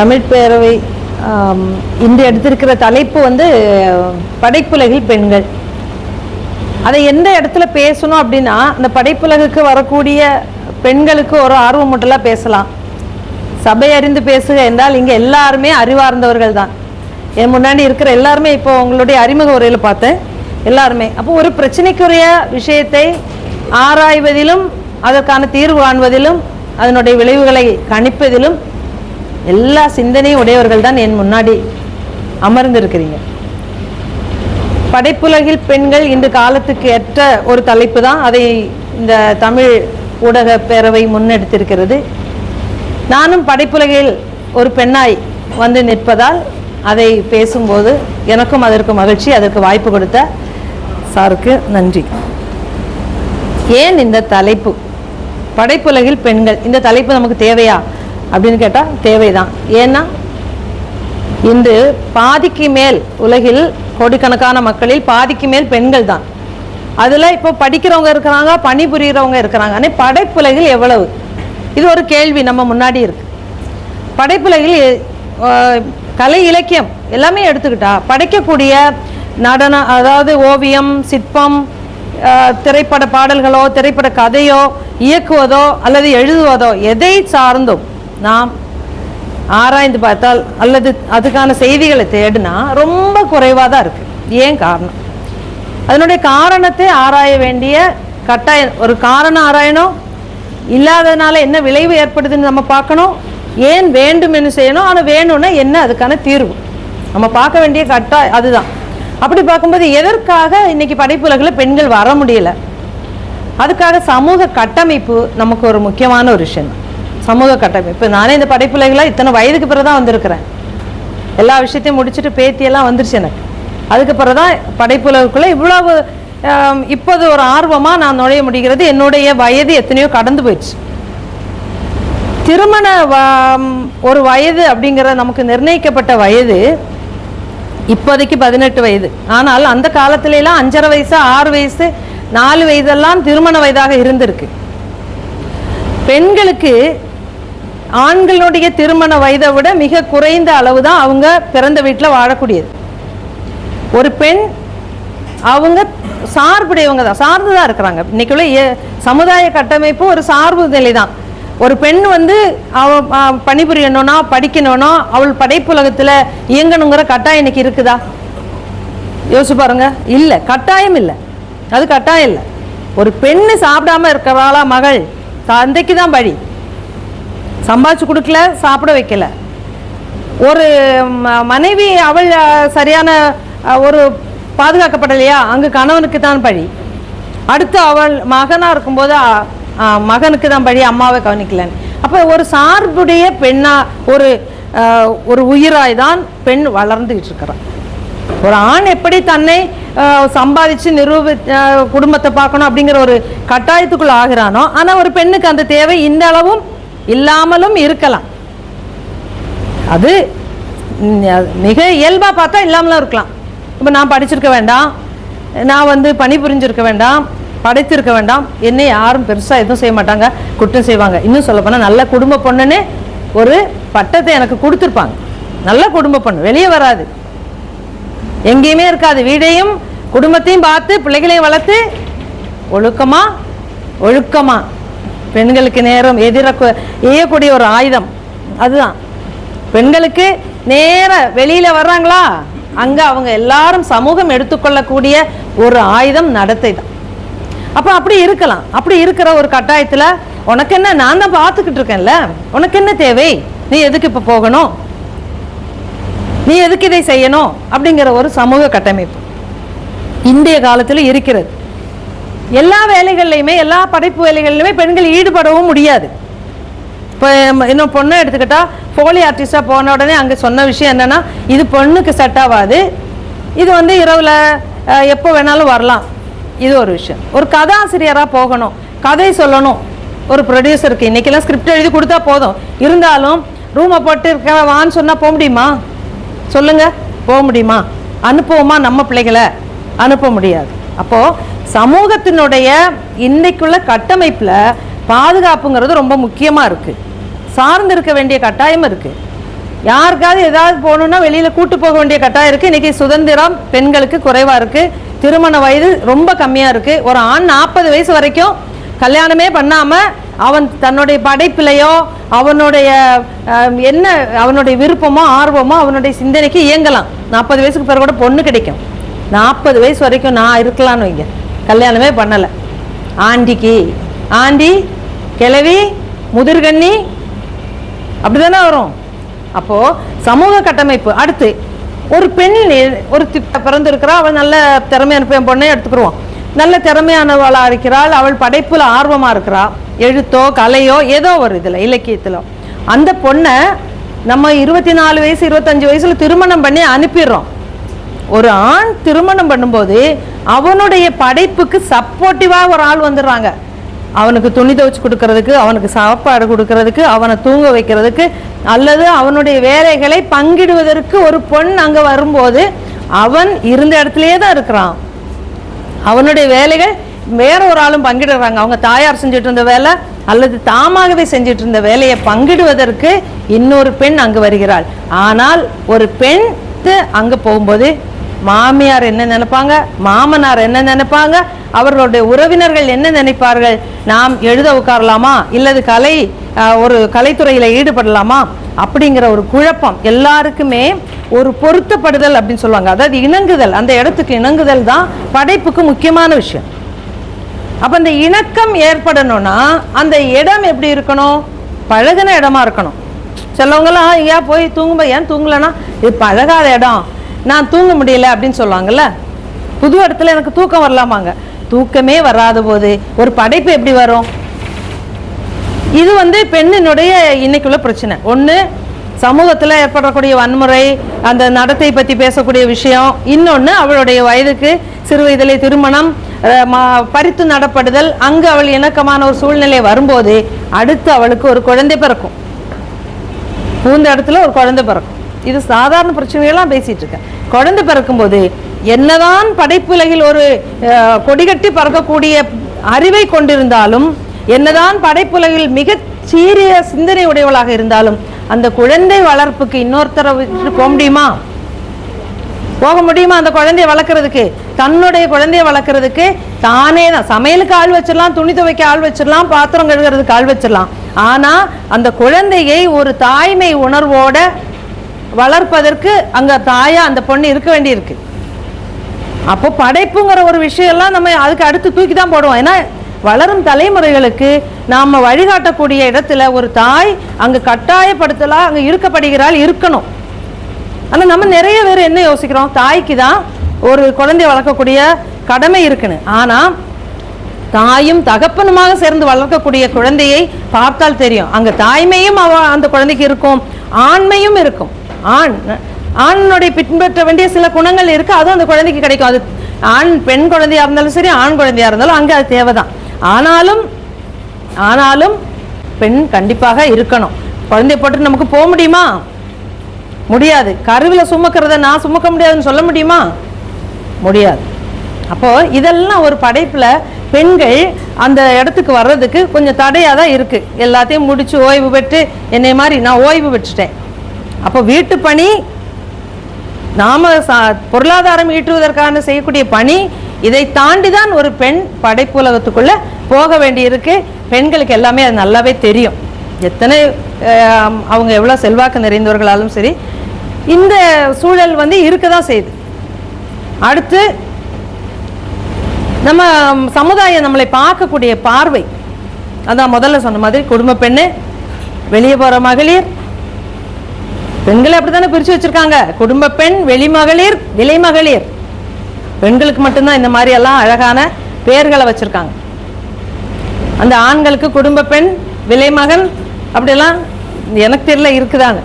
தமிழ் பேரவை இன்று எடுத்திருக்கிற தலைப்பு வந்து படைப்புலகில் பெண்கள். அதை எந்த இடத்துல பேசணும் அப்படின்னா அந்த படைப்புலகுக்கு வரக்கூடிய பெண்களுக்கு ஒரு ஆர்வம் மட்டும்லாம் பேசலாம். சபை அறிந்து பேசுக என்றால் இங்கே எல்லாருமே அறிவார்ந்தவர்கள் தான். என் முன்னாடி இருக்கிற எல்லாருமே இப்போ உங்களுடைய அறிமுக உரையில் பார்த்தேன். எல்லாருமே. அப்போ ஒரு பிரச்சனைக்குரிய விஷயத்தை ஆராய்வதிலும் அதற்கான தீர்வு காண்பதிலும் அதனுடைய விளைவுகளை கணிப்பதிலும் எல்லா சிந்தனையும் உடையவர்கள் தான் என் முன்னாடி அமர்ந்திருக்கிறீங்க. படைப்புலகில் பெண்கள் இன்று காலத்துக்கு ஏற்ற ஒரு தலைப்பு தான் அதை இந்த தமிழ் ஊடக பேரவை முன்னெடுத்திருக்கிறது. நானும் படைப்புலகில் ஒரு பெண்ணாய் வந்து நிற்பதால் அதை பேசும்போது எனக்கும் அதற்கு மகிழ்ச்சி அதற்கு வாய்ப்பு கொடுத்த சாருக்கு நன்றி. ஏன் இந்த தலைப்பு? படைப்புலகில் பெண்கள் இந்த தலைப்பு நமக்கு தேவையா? அப்படின்னு கேட்டால் தேவைதான். ஏன்னா இன்று பாதிக்கு மேல் உலகில் கோடிக்கணக்கான மக்களில் பாதிக்கு மேல் பெண்கள் தான். அதில் இப்போ படிக்கிறவங்க இருக்கிறாங்க பணிபுரிகிறவங்க இருக்கிறாங்க. ஆனால் படைப்புலகில் எவ்வளவு? இது ஒரு கேள்வி நம்ம முன்னாடி இருக்குது படைப்புலகில் கலை இலக்கியம் எல்லாமே எடுத்துக்கிட்டா படைக்கக்கூடிய நடன அதாவது ஓவியம் சிற்பம் திரைப்பட பாடல்களோ திரைப்பட கதையோ இயக்குவதோ அல்லது எழுதுவதோ எதை சார்ந்தும் நாம் ஆராய்ந்து பார்த்தால் அல்லது அதுக்கான செய்திகளை தேடினா ரொம்ப குறைவாக தான் இருக்குது ஏன் காரணம்? அதனுடைய காரணத்தை ஆராய வேண்டிய கட்டாயம் ஒரு காரணம் ஆராயணும் இல்லாததுனால என்ன விளைவு ஏற்படுதுன்னு நம்ம பார்க்கணும். ஏன் வேண்டும் என்று செய்யணும்? ஆனால் வேணும்னா என்ன அதுக்கான தீர்வு? நம்ம பார்க்க வேண்டிய கட்டாயம் அதுதான். அப்படி பார்க்கும்போது எதற்காக இன்னைக்கு படைப்புலகில் பெண்கள் வர முடியல? அதுக்காக சமூக கட்டமைப்பு நமக்கு ஒரு முக்கியமான ஒரு விஷயம். சமூக கட்டமைப்பு. நானே இந்த படைப்புலகில் இத்தனை வயதுக்கு பிறகு தான் வந்திருக்கிறேன். எல்லா விஷயத்தையும் முடிச்சுட்டு பேத்தியெல்லாம் வந்துருச்சு எனக்கு. அதுக்கு பிறகு தான் படைப்புலகுக்குள்ளே இவ்வளவு இப்போது ஒரு ஆர்வமாக நான் நுழைய முடிகிறது. என்னுடைய வயது எத்தனையோ கடந்து போயிடுச்சு. திருமண ஒரு வயது அப்படிங்கிற நமக்கு நிர்ணயிக்கப்பட்ட வயது இப்போதைக்கு பதினெட்டு வயது. ஆனால் அந்த காலத்திலலாம் அஞ்சரை வயசு ஆறு வயசு நாலு வயதெல்லாம் திருமண வயதாக இருந்திருக்கு. பெண்களுக்கு ஆண்களுடைய திருமண வயதை விட மிக குறைந்த அளவு தான் அவங்க பிறந்த வீட்டில் வாழக்கூடியது. ஒரு பெண் அவங்க சார்புடையவங்க தான் சார்ந்து தான் இருக்கிறாங்க. இன்றைக்கி உள்ள ஏ- சமுதாய கட்டமைப்பு ஒரு சார்பு நிலை தான் ஒரு பெண் வந்து அவ பணிபுரியணும்னா படிக்கணும்னா அவள் படைப்புலகத்தில் இயங்கணுங்கிற கட்டாயம் இன்னைக்கு இருக்குதா? யோசிச்சு பாருங்க. இல்லை கட்டாயம் இல்லை. அது கட்டாயம் இல்லை. ஒரு பெண்ணு சாப்பிடாம இருக்கிறாளா மகள் தந்தைக்கு தான் பழி. சம்பாதிச்சு கொடுக்கல சாப்பிட வைக்கல. ஒரு ம- மனைவி அவள் சரியான ஒரு பாதுகாக்கப்படலையா அங்கு கணவனுக்கு தான் பழி. அடுத்து அவள் மகனாக இருக்கும்போது மகனுக்கு தான் பழி அம்மாவை கவனிக்கலன்னு. அப்போ ஒரு சார்புடைய பெண்ணாக ஒரு ஒரு உயிராய் தான் பெண் வளர்ந்துக்கிட்டு இருக்கிறான் ஒரு ஆண் எப்படி தன்னை சம்பாதிச்சு நிரூபி குடும்பத்தை பார்க்கணும் அப்படிங்கிற ஒரு கட்டாயத்துக்குள்ள ஆகிறானோ ஆனால் ஒரு பெண்ணுக்கு அந்த தேவை இந்த அளவும் இல்லாமலும் இருக்கலாம். அது அது மிக இயல்பாக பார்த்தா இல்லாமலும் இருக்கலாம். இப்போ நான் படிச்சிருக்க வேண்டாம். நான் வந்து பணிபுரிஞ்சிருக்க வேண்டாம். படைத்திருக்க வேண்டாம். என்னை யாரும் பெருசாக எதுவும் செய்ய மாட்டாங்க. குற்றம் செய்வாங்க. இன்னும் சொல்லப்போனால் நல்ல குடும்ப பொண்ணுன்னு ஒரு பட்டத்தை எனக்கு கொடுத்துருப்பாங்க. நல்ல குடும்ப பொண்ணு. வெளியே வராது. எங்கேயுமே இருக்காது. வீடையும் குடும்பத்தையும் பார்த்து பிள்ளைகளையும் வளர்த்து ஒழுக்கமாக ஒழுக்கமாக பெண்களுக்கு நேரம் எதிர எய்யக்கூடிய ஒரு ஆயுதம். அதுதான். பெண்களுக்கு நேர வெளியில் வர்றாங்களா? அங்கே அவங்க எல்லாரும் சமூகம் எடுத்துக்கொள்ளக்கூடிய ஒரு ஆயுதம் நடத்தை தான் அப்போ அப்படி இருக்கலாம். அப்படி இருக்கிற ஒரு கட்டாயத்தில் உனக்கு என்ன நான் தான் பார்த்துக்கிட்டு இருக்கேன்ல? உனக்கு என்ன தேவை? நீ எதுக்கு இப்போ போகணும்? நீ எதுக்கு இதை செய்யணும்? அப்படிங்கிற ஒரு சமூக கட்டமைப்பு இந்திய காலத்தில் இருக்கிறது. எல்லா வேலைகள்லையுமே எல்லா படைப்பு வேலைகள்லையுமே பெண்கள் ஈடுபடவும் முடியாது. இப்போ இன்னும் பொண்ணை எடுத்துக்கிட்டால் போலி ஆர்டிஸ்டாக போன உடனே அங்கே சொன்ன விஷயம் என்னென்னா இது பொண்ணுக்கு செட் ஆகாது இது வந்து இரவில் எப்போ வேணாலும் வரலாம். இது ஒரு விஷயம். ஒரு கதாசிரியராக போகணும். கதை சொல்லணும். ஒரு ப்ரொடியூசருக்கு இன்றைக்கெல்லாம் ஸ்கிரிப்ட் எழுதி கொடுத்தா போதும். இருந்தாலும் ரூமை போட்டு இருக்க வான்னு சொன்னால் போக முடியுமா? சொல்லுங்கள் போக முடியுமா? அனுப்புவோமா நம்ம பிள்ளைகளை? அனுப்ப முடியாது. அப்போது சமூகத்தினுடைய இன்றைக்குள்ள கட்டமைப்பில் பாதுகாப்புங்கிறது ரொம்ப முக்கியமாக இருக்குது சார்ந்து இருக்க வேண்டிய கட்டாயம் இருக்குது யாருக்காவது ஏதாவது போகணுன்னா வெளியில் கூட்டு போக வேண்டிய கட்டாயம் இருக்குது இன்றைக்கி சுதந்திரம் பெண்களுக்கு குறைவாக இருக்குது திருமண வயது ரொம்ப கம்மியாக இருக்குது ஒரு ஆண் நாற்பது வயசு வரைக்கும் கல்யாணமே பண்ணாமல் அவன் தன்னுடைய படைப்பிலையோ அவனுடைய என்ன அவனுடைய விருப்பமோ ஆர்வமோ அவனுடைய சிந்தனைக்கு இயங்கலாம். நாற்பது வயசுக்கு பிறகு கூட பொண்ணு கிடைக்கும். நாற்பது வயசு வரைக்கும் நான் இருக்கலாம்னு வைங்க. கல்யாணமே பண்ணலை. ஆண்டிக்கு. ஆண்டி கிளவி முதிர்கண்ணி அப்படிதானே வரும்? அப்போது சமூக கட்டமைப்பு. அடுத்து ஒரு பெண் ஒரு ஒரு பிறந்திருக்கிறா அவள் நல்ல திறமையான பெண் பொண்ணை எடுத்துக்கிருவோம். நல்ல திறமையானவளாக இருக்கிறாள் அவள் படைப்பில் ஆர்வமாக இருக்கிறா. எழுத்தோ கலையோ ஏதோ ஒரு இதில் இலக்கியத்தில். அந்த பொண்ணை நம்ம இருபத்தி நாலு வயசு இருபத்தஞ்சி வயசில் திருமணம் பண்ணி அனுப்பிடுறோம். ஒரு ஆண் திருமணம் பண்ணும்போது அவனுடைய படைப்புக்கு சப்போர்ட்டிவாக ஒரு ஆள் வந்துடுறாங்க. அவனுக்கு துணி துவைச்சு கொடுக்கறதுக்கு அவனுக்கு சாப்பாடு கொடுக்கறதுக்கு அவனை தூங்க வைக்கிறதுக்கு அல்லது அவனுடைய வேலைகளை பங்கிடுவதற்கு ஒரு பொண் அங்கே வரும்போது அவன் இருந்த இடத்துலையே தான் இருக்கிறான். அவனுடைய வேலைகள் வேற ஒரு ஆளும் பங்கிடுறாங்க. அவங்க தாயார் செஞ்சுட்டு இருந்த வேலை அல்லது தாமாகவே செஞ்சுட்டு இருந்த வேலையை பங்கிடுவதற்கு இன்னொரு பெண் அங்கு வருகிறாள். ஆனால் ஒரு பெண் அங்கே போகும்போது மாமியார் என்ன நினைப்பாங்க? மாமனார் என்ன நினைப்பாங்க? அவர்களுடைய உறவினர்கள் என்ன நினைப்பார்கள்? நாம் எழுத உட்காரலாமா? இல்லது கலை ஒரு கலைத்துறையில் ஈடுபடலாமா? அப்படிங்கிற ஒரு குழப்பம் எல்லாருக்குமே ஒரு பொருத்தப்படுதல் அப்படின்னு சொல்லுவாங்க. அதாவது இணங்குதல் அந்த இடத்துக்கு இணங்குதல் தான் படைப்புக்கு முக்கியமான விஷயம். அப்போ அந்த இணக்கம் ஏற்படணும்னா அந்த இடம் எப்படி இருக்கணும்? பழகுன இடமா இருக்கணும். சிலவங்களாம் ஏன் போய் தூங்கும்போது ஏன் தூங்கலைன்னா? இது பழகாத இடம். நான் தூங்க முடியல அப்படின்னு சொல்லுவாங்கல்ல? புது இடத்துல எனக்கு தூக்கம் வரலாமாங்க. தூக்கமே வராத போது ஒரு படைப்பு எப்படி வரும்? இது வந்து பெண்ணினுடைய இன்னைக்குள்ள பிரச்சனை. ஒன்று சமூகத்தில் ஏற்படக்கூடிய வன்முறை அந்த நடத்தை பற்றி பேசக்கூடிய விஷயம். இன்னொன்று அவளுடைய வயதுக்கு சிறு வயதிலே திருமணம் பறித்து நடப்படுதல் அங்கு அவள் இணக்கமான ஒரு சூழ்நிலை வரும்போது அடுத்து அவளுக்கு ஒரு குழந்தை பிறக்கும். பூந்த இடத்துல ஒரு குழந்தை பிறக்கும். இது சாதாரண பிரச்சனையெல்லாம் பேசிட்டு இருக்கேன். குழந்தை பிறக்கும்போது என்னதான் படைப்புலகில் ஒரு கொடிகட்டி பறக்கக்கூடிய அறிவை கொண்டிருந்தாலும் என்னதான் படைப்புலகில் மிகச் சீரிய சிந்தனை உடையவளாக இருந்தாலும் அந்த குழந்தை வளர்ப்புக்கு இன்னொருத்தரை விட்டு போக முடியுமா? போக முடியுமா அந்த குழந்தைய வளர்க்கறதுக்கு? தன்னுடைய குழந்தைய வளர்க்கறதுக்கு தானே தான். சமையலுக்கு ஆள் வச்சிடலாம் துணி துவைக்க ஆள் வச்சிடலாம் பாத்திரம் கழுகுறதுக்கு ஆள் வச்சிடலாம். ஆனா அந்த குழந்தையை ஒரு தாய்மை உணர்வோட வளர்ப்பதற்கு அங்க தாயா அந்த பொண்ணு இருக்க வேண்டியிருக்கு. அப்போ படைப்புங்கிற ஒரு விஷயம்லாம் நம்ம அதுக்கு அடுத்து தூக்கி தான் போடுவோம். ஏன்னா வளரும் தலைமுறைகளுக்கு நாம் வழிகாட்டக்கூடிய இடத்துல ஒரு தாய் அங்கே கட்டாயப்படுத்தலாம் அங்கே இருக்கப்படுகிறாள் இருக்கணும். ஆனால் நம்ம நிறைய பேர் என்ன யோசிக்கிறோம்? தாய்க்கு தான் ஒரு குழந்தைய வளர்க்கக்கூடிய கடமை இருக்குன்னு. ஆனால் தாயும் தகப்பனுமாக சேர்ந்து வளர்க்கக்கூடிய குழந்தையை பார்த்தால் தெரியும். அங்கே தாய்மையும் அவ அந்த குழந்தைக்கு இருக்கும். ஆண்மையும் இருக்கும். ஆண் ஆணுடைய பின்பற்ற வேண்டிய சில குணங்கள் இருக்கு அதுவும் அந்த குழந்தைக்கு கிடைக்கும். அது ஆண் பெண் குழந்தையா இருந்தாலும் சரி ஆண் குழந்தையா இருந்தாலும் அங்கே அது தேவைதான். ஆனாலும் ஆனாலும் பெண் கண்டிப்பாக இருக்கணும். குழந்தைய போட்டு நமக்கு போக முடியுமா? முடியாது. கருவில சுமக்கிறத நான் சுமக்க முடியாதுன்னு சொல்ல முடியுமா? முடியாது. அப்போ இதெல்லாம் ஒரு படைப்புல பெண்கள் அந்த இடத்துக்கு வர்றதுக்கு கொஞ்சம் தடையாக தான் இருக்கு. எல்லாத்தையும் முடிச்சு ஓய்வு பெற்று என்னை மாதிரி நான் ஓய்வு பெற்றுட்டேன். அப்போ வீட்டு பணி நாம சா- பொருளாதாரம் ஈட்டுவதற்கான செய்யக்கூடிய பணி இதை தாண்டி தான் ஒரு பெண் படைப்புலகத்துக்குள்ள போக வேண்டியிருக்கு. பெண்களுக்கு எல்லாமே அது நல்லாவே தெரியும். எத்தனை அவங்க எவ்வளோ செல்வாக்கு நிறைந்தவர்களாலும் சரி இந்த சூழல் வந்து இருக்க தான் செய்யுது. அடுத்து நம்ம சமுதாயம் நம்மளை பார்க்கக்கூடிய பார்வை. அதான் முதல்ல சொன்ன மாதிரி குடும்ப பெண்ணு வெளியே போகிற மகளிர் பெண்களை அப்படித்தானே பிரிச்சு வச்சிருக்காங்க? குடும்ப பெண் வெளிமகளிர் விலைமகளிர் பெண்களுக்கு மட்டும்தான் இந்த மாதிரி எல்லாம் அழகான பெயர்களை வச்சிருக்காங்க. அந்த ஆண்களுக்கு குடும்ப பெண் விலைமகன் அப்படிலாம் எனக்கு தெரியல இருக்குதான்னு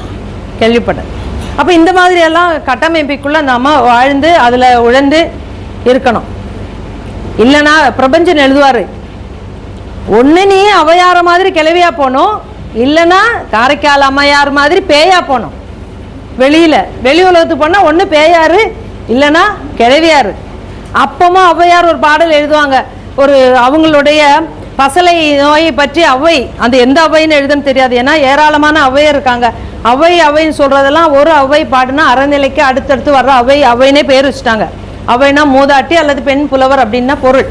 கேள்விப்பட்டேன். அப்போ இந்த மாதிரி எல்லாம் நம்ம வாழ்ந்து அதில் உழந்து இருக்கணும். இல்லைன்னா பிரபஞ்சன் எழுதுவார் ஒன்று நீ அவையார மாதிரி கிளவியாக போகணும் இல்லைன்னா காரைக்கால் அம்மையார் மாதிரி பேயா போகணும் வெளியில். வெளி உலகத்துக்கு போனால் ஒன்று பேயாரு இல்லைன்னா கிழவியாரு அப்பமும் ஔவையார் ஒரு பாடல் எழுதுவாங்க. ஒரு அவங்களுடைய பசலை நோயை பற்றி அவை அந்த எந்த அவைன்னு எழுதுன்னு தெரியாது. ஏன்னா ஏராளமான ஔவையார் இருக்காங்க. அவை அவைன்னு சொல்கிறதெல்லாம் ஒரு அவை பாடுனா அறநிலைக்கு அடுத்தடுத்து வர்ற அவை அவைனே பேர் வச்சுட்டாங்க. அவைனா மூதாட்டி அல்லது பெண் புலவர் அப்படின்னா பொருள்.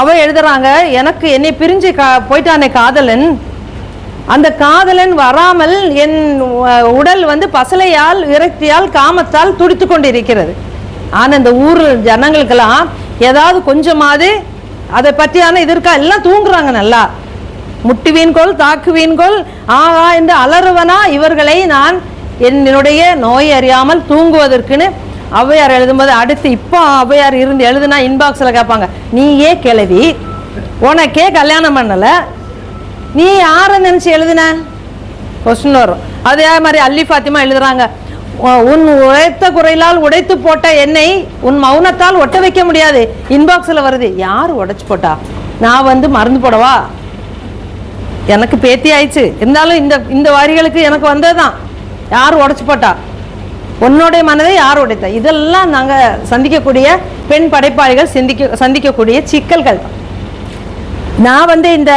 அவை எழுதுறாங்க எனக்கு என்னை பிரிஞ்சு கா போயிட்டானே காதலன் அந்த காதலன் வராமல் என் உடல் வந்து பசலையால் விரக்தியால் காமத்தால் துடித்து கொண்டிருக்கிறது. ஆனால் இந்த ஊர் ஜனங்களுக்கெல்லாம் ஏதாவது கொஞ்சமாவது அதை பற்றியான இது இருக்கா எல்லாம் தூங்குறாங்க நல்லா. முட்டுவீன்கோள் தாக்குவீன்கோள் ஆகா என்று அலறுவனா இவர்களை நான் என்னுடைய நோய் அறியாமல் தூங்குவதற்குன்னு ஔவையார் எழுதும்போது அடுத்து இப்போ ஔவையார் இருந்து எழுதுனா இன்பாக்ஸில் கேட்பாங்க நீயே கிளவி உனக்கே கல்யாணம் பண்ணலை நீ யாரை நினைச்சு எழுதுன? கொஸ்டின் வரும். அதே மாதிரி? அல்லி ஃபாத்திமா எழுதுறாங்க. உன் உழைத்த குறையிலால் உடைத்து போட்ட என்னை உன் மௌனத்தால் ஒட்ட வைக்க முடியாது. இன்பாக்ஸில் வருது. யார் உடைச்சு போட்டா? நான் வந்து மறந்து போடவா? எனக்கு பேத்தி ஆயிடுச்சு. இருந்தாலும் இந்த இந்த வரிகளுக்கு எனக்கு வந்ததுதான். யார் உடைச்சு போட்டா? உன்னுடைய மனதை யார் உடைத்தா? இதெல்லாம் நாங்கள் சந்திக்கக்கூடிய பெண் படைப்பாளிகள் சிந்திக்க சந்திக்கக்கூடிய சிக்கல்கள். தான் நான் வந்து இந்த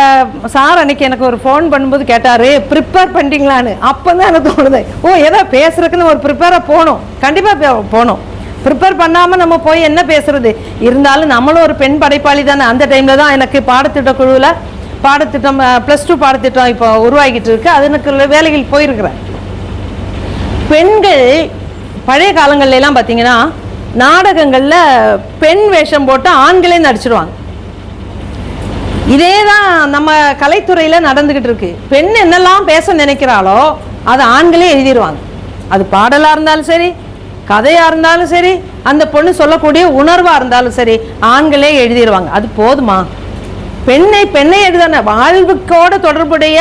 சார் அன்னைக்கு எனக்கு ஒரு ஃபோன் பண்ணும்போது கேட்டாரு ப்ரிப்பேர் பண்ணிட்டீங்களான்னு? அப்போ தான் எனக்கு தோணுது. ஓ ஏதோ பேசுறதுக்குன்னு ஒரு ப்ரிப்பேராக போகணும். கண்டிப்பாக போகணும். ப்ரிப்பேர் பண்ணாமல் நம்ம போய் என்ன பேசுறது? இருந்தாலும் நம்மளும் ஒரு பெண் படைப்பாளி தானே. அந்த டைமில் தான் எனக்கு பாடத்திட்ட குழுவில் பாடத்திட்டம் ப்ளஸ் டூ பாடத்திட்டம் இப்போ உருவாகிட்டு இருக்கு. எனக்கு வேலைகள் போயிருக்கிறேன். பெண்கள் பழைய காலங்கள்லாம் பார்த்தீங்கன்னா நாடகங்களில் பெண் வேஷம் போட்டு ஆண்களே நடிச்சிருவாங்க. இதே தான் நம்ம கலைத்துறையில் நடந்துக்கிட்டு இருக்கு. பெண் என்னெல்லாம் பேச நினைக்கிறாளோ அதை ஆண்களே எழுதிடுவாங்க அது பாடலாக இருந்தாலும் சரி கதையாக இருந்தாலும் சரி அந்த பொண்ணு சொல்லக்கூடிய உணர்வாக இருந்தாலும் சரி ஆண்களே எழுதிடுவாங்க அது போதுமா? பெண்ணை பெண்ணை எழுதான வாழ்வுக்கோட தொடர்புடைய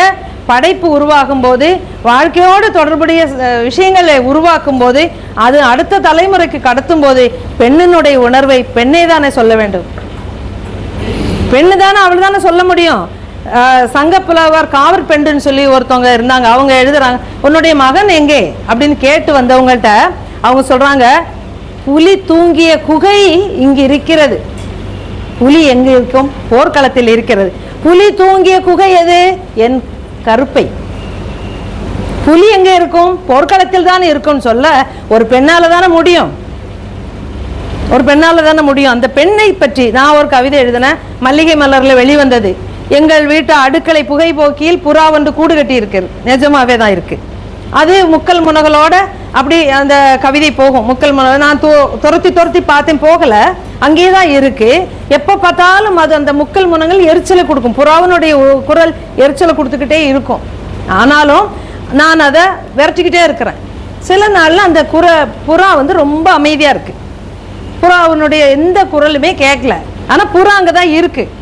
படைப்பு உருவாகும் போது வாழ்க்கையோடு தொடர்புடைய விஷயங்களை உருவாக்கும் போது அது அடுத்த தலைமுறைக்கு கடத்தும் போது பெண்ணினுடைய உணர்வை பெண்ணே தானே சொல்ல வேண்டும். பெண்ணு தானே அவள் தானே சொல்ல முடியும். சங்கப்புலவர் காவர் பெண்டுன்னு சொல்லி ஒருத்தவங்க இருந்தாங்க. அவங்க எழுதுறாங்க உன்னுடைய மகன் எங்கே? அப்படின்னு கேட்டு வந்தவங்கள்ட்ட அவங்க சொல்றாங்க புலி தூங்கிய குகை இங்கு இருக்கிறது. புலி எங்க இருக்கும்? போர்க்களத்தில் இருக்கிறது. புலி தூங்கிய குகை எது? என் கருப்பை. புலி எங்க இருக்கும்? போர்க்களத்தில் தானே இருக்கும்னு சொல்ல ஒரு பெண்ணால தானே முடியும். ஒரு பெண்ணால் தானே முடியும். அந்த பெண்ணை பற்றி நான் ஒரு கவிதை எழுதினேன். மல்லிகை மலரில் வெளிவந்தது. எங்கள் வீட்டு அடுக்களை புகைப்போக்கியில் புறா வந்து கூடு கட்டி நிஜமாகவே நிஜமாவே தான் இருக்குது அது முக்கல் முனகளோட அப்படி அந்த கவிதை போகும். முக்கல் முனக நான் து- துரத்தி துரத்தி பார்த்தேன் போகலை. அங்கேயே தான் இருக்குது எப்போ பார்த்தாலும் அது அந்த முக்கல் முனங்கள் எரிச்சலை கொடுக்கும். புறாவினுடைய குரல் எரிச்சலை கொடுத்துக்கிட்டே இருக்கும். ஆனாலும் நான் அதை விரட்டிக்கிட்டே இருக்கிறேன். சில நாளில் அந்த குர புறா வந்து ரொம்ப அமைதியாக இருக்குது புறாவினுடைய எந்த குரலுமே கேட்கல ஆனால் புறா அங்கே தான் இருக்குது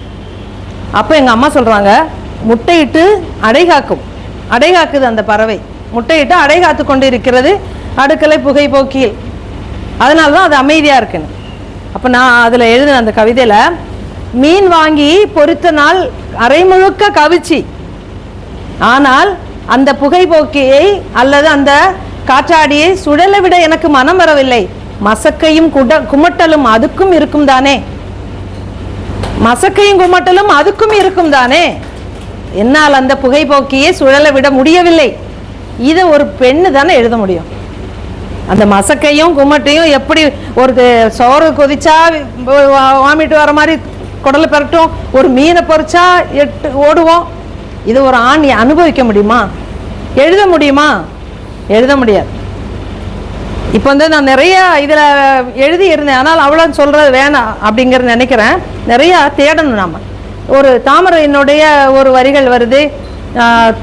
அப்போ எங்கள் அம்மா சொல்கிறாங்க முட்டையிட்டு அடைகாக்கும் அடைகாக்குது அந்த பறவை. முட்டையிட்டு அடைகாத்து கொண்டு இருக்கிறது அடுக்கலை புகை போக்கியில். அதனால தான் அது அமைதியாக இருக்குன்னு. அப்போ நான் அதில் எழுதின அந்த கவிதையில் மீன் வாங்கி பொறுத்த நாள் அரை முழுக்க கவிச்சி ஆனால் அந்த புகைப்போக்கியை அல்லது அந்த காற்றாடியை சுழலை விட எனக்கு மனம் வரவில்லை. மசக்கையும் குட குமட்டலும் அதுக்கும் இருக்கும் தானே? மசக்கையும் குமட்டலும் அதுக்கும் இருக்கும் தானே? என்னால் அந்த புகைப்போக்கியே சுழல விட முடியவில்லை. இதை ஒரு பெண்ணு தானே எழுத முடியும். அந்த மசக்கையும் குமட்டையும் எப்படி ஒரு சோறு கொதிச்சா வா- வாமிட்டு வர மாதிரி குடலை பெரட்டும் ஒரு மீனை பொறிச்சா எட்டு ஓடுவோம். இது ஒரு ஆண் அனுபவிக்க முடியுமா? எழுத முடியுமா? எழுத முடியாது. இப்போ வந்து நான் நிறைய இதில் எழுதி இருந்தேன். ஆனால் அவ்வளோ சொல்கிறது வேணாம் அப்படிங்கிறது நினைக்கிறேன். நிறையா தேடணும் நாம். ஒரு தாமரையினுடைய ஒரு வரிகள் வருது.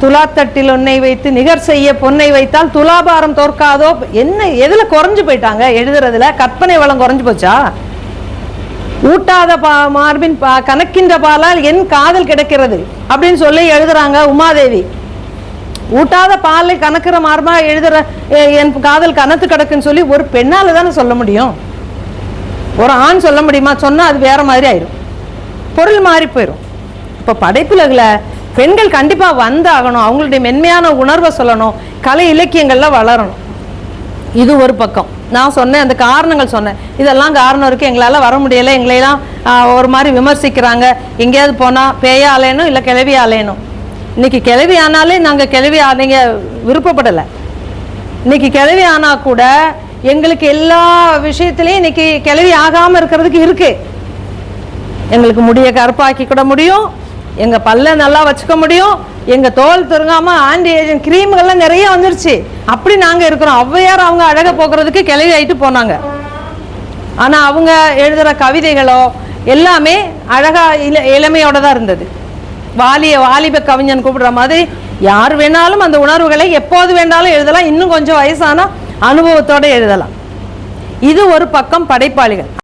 துலாத்தட்டில் உன்னை வைத்து நிகர் செய்ய பொன்னை வைத்தால் துலாபாரம் தோற்காதோ? என்ன எதில் குறைஞ்சு போயிட்டாங்க எழுதுறதுல? கற்பனை வளம் குறைஞ்சு போச்சா? ஊட்டாத பா மார்பின் பா கணக்கின்ற பாலால் என் காதல் கிடைக்கிறது அப்படின்னு சொல்லி எழுதுறாங்க உமாதேவி. ஊட்டாத பாலை கணக்குற மார்பா எழுதுற என் காதல் கனத்து கிடக்குன்னு சொல்லி ஒரு பெண்ணால் தானே சொல்ல முடியும்? ஒரு ஆண் சொல்ல முடியுமா? சொன்னால் அது வேற மாதிரி ஆயிரும். பொருள் மாறி போயிடும் இப்போ படைப்புலகில் பெண்கள் கண்டிப்பாக வந்தாகணும். அவங்களுடைய மென்மையான உணர்வை சொல்லணும். கலை இலக்கியங்களில் வளரணும். இது ஒரு பக்கம். நான் சொன்னேன் அந்த காரணங்கள் சொன்னேன். இதெல்லாம் காரணம் இருக்குது எங்களால் வர முடியல. எங்களையெல்லாம் ஒரு மாதிரி விமர்சிக்கிறாங்க. எங்கேயாவது போனால் பேயா அலையணும் இல்லை கிளவி அலையணும். இன்னைக்கு கிளவி ஆனாலே நாங்கள் கிளவி ஆலைங்க விருப்பப்படலை. இன்னைக்கு கிளவி ஆனால் கூட எங்களுக்கு எல்லா விஷயத்திலையும் இன்னைக்கு கிளவி ஆகாமல் இருக்கிறதுக்கு இருக்கு. எங்களுக்கு முடிய கருப்பாக்கி கூட முடியும். எங்கள் பல்ல நல்லா வச்சுக்க முடியும். எங்கள் தோல் திருங்காமல் ஆன்டி ஏஜென்ட் கிரீம்கள்லாம் நிறைய வந்துருச்சு. அப்படி நாங்கள் இருக்கிறோம். ஔவையார் அவங்க அழக போக்குறதுக்கு கிளவி ஆகிட்டு போனாங்க. ஆனால் அவங்க எழுதுகிற கவிதைகளோ எல்லாமே அழகாக இள இளமையோட தான் இருந்தது. வாலிய வாலிப கவிஞன் கூப்பிடுற மாதிரி யார் வேணாலும் அந்த உணர்வுகளை எப்போது வேணாலும் எழுதலாம். இன்னும் கொஞ்சம் வயசான அனுபவத்தோட எழுதலாம். இது ஒரு பக்கம் படைப்பாளிகள்.